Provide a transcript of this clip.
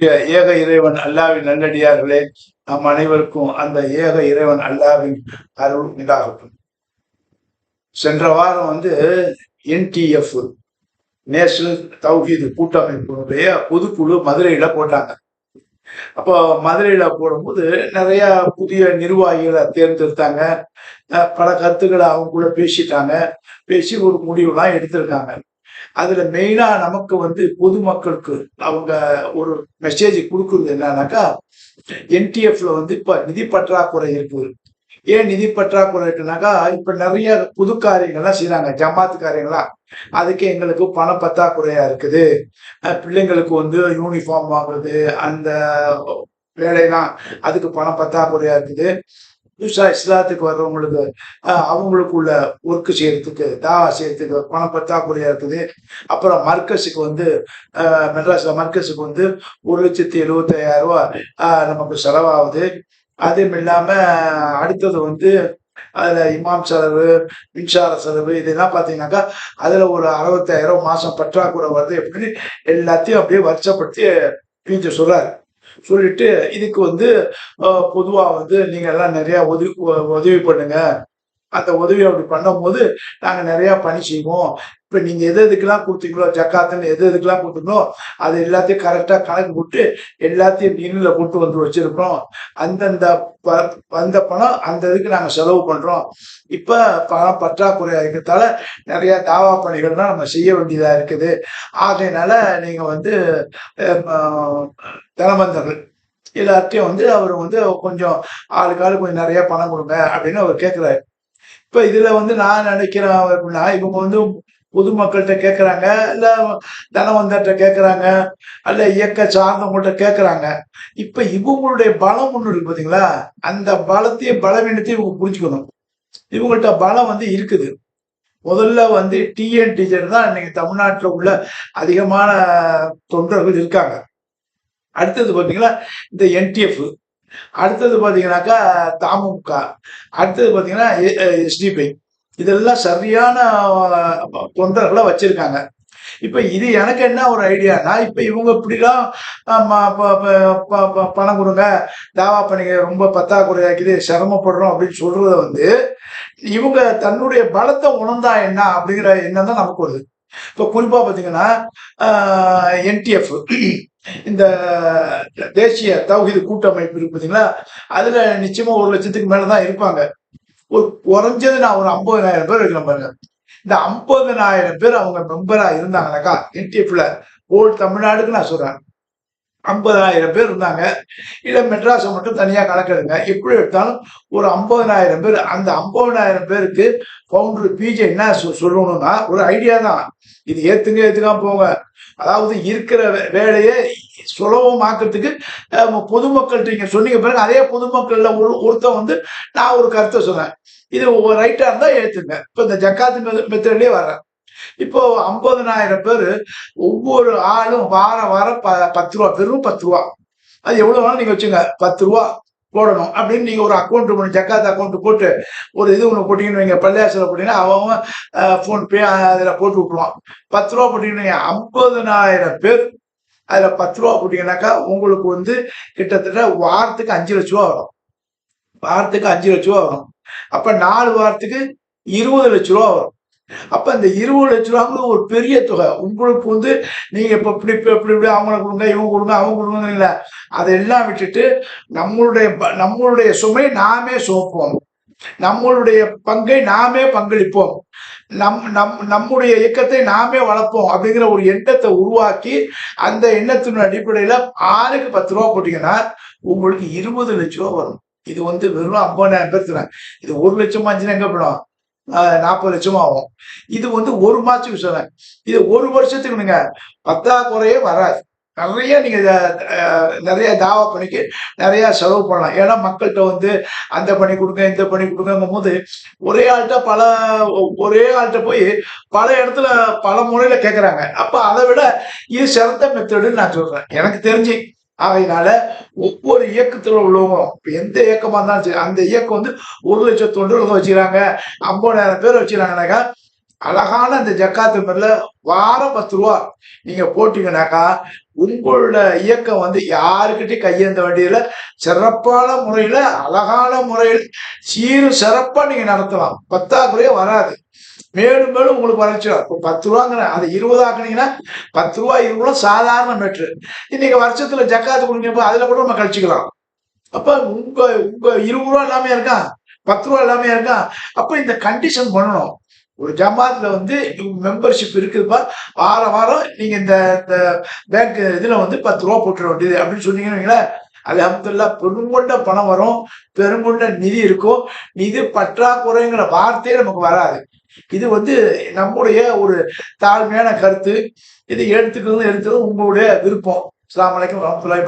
ஏக இறைவன் அல்லாவின் நல்லடியார்களே நம் அனைவருக்கும் அந்த ஏக இறைவன் அல்லாவின் அருள் உண்டாகட்டும். சென்ற வாரம் வந்து என்டிஎஃப் நேஷனல் தௌஹீது கூட்டமைப்பினுடைய பொதுக்குழு மதுரையில போட்டாங்க. அப்போ மதுரையில போடும்போது நிறைய புதிய நிர்வாகிகளை தேர்ந்தெடுத்தாங்க. பல கருத்துக்களை அவங்க கூட பேசிட்டாங்க. பேசி ஒரு முடிவுலாம் எடுத்திருக்காங்க. அதுல மெயினா நமக்கு வந்து பொதுமக்களுக்கு அவங்க ஒரு மெசேஜ் கொடுக்குறது என்னன்னாக்கா என்டிஎஃப்ல வந்து இப்ப நிதி பற்றாக்குறை இருக்கு. ஏன் நிதி பற்றாக்குறை இருக்குனாக்கா இப்ப நிறைய புது காரியங்கள்லாம் செய்யறாங்க ஜமாத்து காரியங்களா அதுக்கு எங்களுக்கு பண பற்றாக்குறையா இருக்குது. பிள்ளைங்களுக்கு வந்து யூனிஃபார்ம் வாங்குறது அந்த வேலையெல்லாம் அதுக்கு பணம் பற்றாக்குறையா இருக்குது. புதுசா இஸ்லாத்துக்கு வர்றவங்களுக்கு அவங்களுக்குள்ள ஒர்க்கு செய்யறதுக்கு தாவா செய்யறதுக்கு பணம் பற்றாக்குறையா இருக்குது. அப்புறம் மர்க்கஸுக்கு வந்து மெட்ராஸில் மெட்ராஸ்ல மர்க்கஸுக்கு வந்து ஒரு லட்சத்தி எழுபத்தி நமக்கு செலவாகுது. அதுவும் இல்லாம அடுத்தது வந்து அதுல இமாம் செலவு மின்சார செலவு இதெல்லாம் பாத்தீங்கன்னாக்கா அதுல ஒரு அறுபத்தாயிரம் மாசம் பற்றாக்குறை வருது. எப்படின்னு எல்லாத்தையும் அப்படியே வருஷப்படுத்தி பீஞ்ச சொல்றாரு. சொல்லிட்டு இதுக்கு வந்து பொதுவாக பொதுவா வந்து நீங்க எல்லாம் நிறைய உதவி உதவி பண்ணுங்க. அந்த உதவி அப்படி பண்ணும்போது நாங்க நிறைய பணி செய்வோம். இப்ப நீங்க எது எதுக்கெல்லாம் கொடுத்தீங்களோ ஜக்காத்துன்னு எது எதுக்கெல்லாம் கொடுத்தீங்களோ அது எல்லாத்தையும் கரெக்டா கணக்கு போட்டு எல்லாத்தையும் நின்னுல கொண்டு வந்து வச்சிருக்கோம் அந்தந்த ப- வந்த பணம் அந்த இதுக்கு நாங்கள் செலவு பண்றோம். இப்ப பணம் பற்றாக்குறையா இருக்கிறதால நிறைய தாவா பணிகள்லாம் நம்ம செய்ய வேண்டியதா இருக்குது. ஆகையினால நீங்க வந்து அஹ், எல்லாத்தையும் வந்து அவர் வந்து கொஞ்சம் ஆளுக்கு கொஞ்சம் நிறைய பணம் கொடுங்க அப்படின்னு அவர் கேட்கிறாரு இப்ப இதுல வந்து நான் நினைக்கிறேன் அப்படின்னா இவங்க வந்து பொதுமக்கள்கிட்ட கேட்குறாங்க இல்லை தனவந்தர்கிட்ட கேட்குறாங்க அல்ல இயக்க சார்ந்தவங்கள்ட்ட கேட்குறாங்க இப்போ இவங்களுடைய பலம் ஒன்று இருக்கு பார்த்தீங்களா அந்த பலத்தையும் பலவீனத்தையும் இவங்க புரிஞ்சுக்கணும். இவங்கள்ட்ட பலம் வந்து இருக்குது. முதல்ல வந்து டிஎன் டீச்சர் தான் இன்னைக்கு தமிழ்நாட்டில் உள்ள அதிகமான தொண்டர்கள் இருக்காங்க. அடுத்தது பார்த்தீங்கன்னா இந்த என்டிஎஃப் அடுத்தது பார்த்தீங்கன்னாக்கா தமுக அடுத்தது பார்த்தீங்கன்னா எஸ்டிபி இதெல்லாம் சரியான அஹ், வச்சிருக்காங்க. இப்ப இது எனக்கு என்ன ஒரு ஐடியானா இப்ப இவங்க இப்படிலாம் ப- பணம் கொடுங்க தாவா பண்ணிக்க ரொம்ப பத்தாக்குறையாக்குது சிரமப்படுறோம் அப்படின்னு சொல்றத வந்து இவங்க தன்னுடைய பலத்தை உணர்ந்தா என்ன அப்படிங்கிற எண்ணம் தான் நமக்கு வருது. இப்ப குறிப்பா பாத்தீங்கன்னா என்டிஎஃப் இந்த தேசிய தௌஹீது கூட்டமைப்பு இருக்கு பாத்தீங்களா அதுல நிச்சயமா ஒரு லட்சத்துக்கு மேலதான் இருப்பாங்க. ஒரு குறைஞ்சது நான் ஒரு ஐம்பதனாயிரம் பேர் இருக்கிற பாருங்க. இந்த ஐம்பதனாயிரம் பேர் அவங்க மெம்பரா இருந்தாங்கனாக்கா என்டிஎஃப்ல ஓல் தமிழ்நாடுக்கு நான் சொல்றேன். ஐம்பதாயிரம் பேர் இருந்தாங்க. இல்லை மெட்ராஸை மட்டும் தனியாக கணக்கெடுங்க. எப்படி எடுத்தாலும் ஒரு ஐம்பதனாயிரம் பேர் அந்த ஐம்பதனாயிரம் பேருக்கு பவுண்டர் பிஜே என்ன சொ- சொல்லணும்னா ஒரு ஐடியா தான். இது ஏத்துங்க ஏத்துக்காம போங்க. அதாவது இருக்கிற வே- வேலையை சுலபமாக்குறதுக்கு அஹ், பொதுமக்கள்கிட்ட நீங்க சொன்னீங்க பிறகு அதே பொதுமக்கள்ல ஒரு ஒருத்தன் வந்து நான் ஒரு கருத்தை சொன்னேன். இது ஒரு ரைட்டாக இருந்தால் ஏற்றுங்க இப்போ இந்த ஜக்காத்து மெத்தட்லேயே வர்றேன். இப்போ ஐம்பதனாயிரம் பேர் ஒவ்வொரு ஆளும் வார வாரம் ப- பத்து ரூபா வெறும் பத்து ரூபா. அது எவ்வளோ வேணாலும் நீங்க வச்சுங்க. பத்து ரூபா போடணும் அப்படின்னு நீங்க ஒரு அக்கௌண்ட் பண்ணி ஜக்காத் அக்கௌண்ட் போட்டு ஒரு இது ஒன்று போட்டீங்கன்னு வைங்க. பள்ளியாசில் போட்டீங்கன்னா அவன் ஃபோன் பே அதில் போட்டு விட்டுருவான். பத்து ரூபா போட்டீங்கன்னு வைங்க, ஐம்பதனாயிரம் பேர் அதில் பத்து ரூபா போட்டீங்கன்னாக்கா உங்களுக்கு வந்து கிட்டத்தட்ட வாரத்துக்கு அஞ்சு லட்ச ரூபா வரும். வாரத்துக்கு அஞ்சு லட்ச ரூபா வரும். அப்ப நாலு வாரத்துக்கு இருபது லட்ச ரூபா வரும். அப்ப இந்த இருபது லட்ச ரூபாங்கிறது ஒரு பெரிய தொகை. உங்களுக்கு வந்து நீங்க இப்ப இப்படி இப்படி இப்படி இப்படி கொடுங்க இவங்க கொடுங்க அவங்க கொடுங்க அதெல்லாம் விட்டுட்டு நம்மளுடைய நம்மளுடைய சுமை நாமே சுமப்போம் நம்மளுடைய பங்கை நாமே பங்களிப்போம். நம் நம் நம்முடைய இயக்கத்தை நாமே வளர்ப்போம் அப்படிங்கிற ஒரு எண்ணத்தை உருவாக்கி அந்த எண்ணத்தின் அடிப்படையில ஆளுக்கு பத்து ரூபா போட்டீங்கன்னா உங்களுக்கு இருபது லட்ச ரூபா வரும். இது வந்து வெறும் ஐம்பதாயிரம் பேர் தராங்க. இது ஒரு லட்சமா அஞ்சுனா எங்க போயிடும்? நாற்பது லட்சமும் ஆகும். இது வந்து ஒரு மாசத்துக்கு விஷயம் இது ஒரு வருஷத்துக்கு நீங்க பத்தாக்குறையே வராது. நிறைய நீங்க நிறைய தாவா பணிக்கு நிறைய செலவு பண்ணலாம். ஏன்னா மக்கள்கிட்ட வந்து அந்த பணி கொடுங்க இந்த பணி கொடுங்கும் போது ஒரே ஆள்கிட்ட பல ஒரே ஆள்கிட்ட போய் பல இடத்துல பல முறையில கேட்கறாங்க அப்ப அதை விட இது சிறந்த மெத்தடுன்னு நான் சொல்றேன். எனக்கு தெரிஞ்சு ஆகையினால ஒவ்வொரு இயக்கத்துல உள்ளவங்க இப்போ எந்த இயக்கமா இருந்தாலும் சரி அந்த இயக்கம் வந்து ஒரு லட்சம் தொண்டர்கள் வச்சுக்கிறாங்க. ஐம்பதாயிரம் பேர் வச்சுக்கிறாங்கனாக்கா அழகான இந்த ஜக்காத்து மேல வாரம் பத்து ரூபா நீங்க போட்டீங்கன்னாக்கா உங்களோட இயக்கம் வந்து யாருக்கிட்டையும் கையேந்த வண்டியில சிறப்பான முறையில அழகான முறையில் சீரும் சிறப்பா நீங்க நடத்தலாம். பத்தாக்குறையே வராது. மேலும் மேலும் உங்களுக்கு வளர்ச்சி வரும். இப்போ பத்து ரூபாங்கிற அதை இருபது ஆக்குனீங்கன்னா பத்து ரூபா இருபது ரூபா சாதாரண மேட்ரு இன்னைக்கு வருஷத்துல ஜக்காத்து கொடுங்க அதுல கூட நம்ம கழிச்சுக்கலாம். அப்ப உங்க உங்க இருபது ரூபா எல்லாமே இருக்கா? பத்து ரூபா எல்லாமே இருக்கா? அப்ப இந்த கண்டிஷன் பண்ணணும். ஒரு ஜமாத்ல வந்து மெம்பர்ஷிப் இருக்குதுப்பா வார வாரம் நீங்க இந்த இந்த பேங்க் இதுல வந்து பத்து ரூபா போட்டுற வேண்டியது அப்படின்னு சொன்னீங்கன்னு அது அப்துல்லா பெருங்கொண்ட பணம் வரும். பெருங்கொண்ட நிதி இருக்கும். நிதி பற்றாக்குறைங்கிற வார்த்தையே நமக்கு வராது. இது வந்து நம்முடைய ஒரு தாழ்மையான கருத்து. இதை எடுத்துக்கிறது எடுத்தது உங்களுடைய விருப்பம். அஸ்ஸலாமு வலைக்கம் வரமத்துல்லாஹி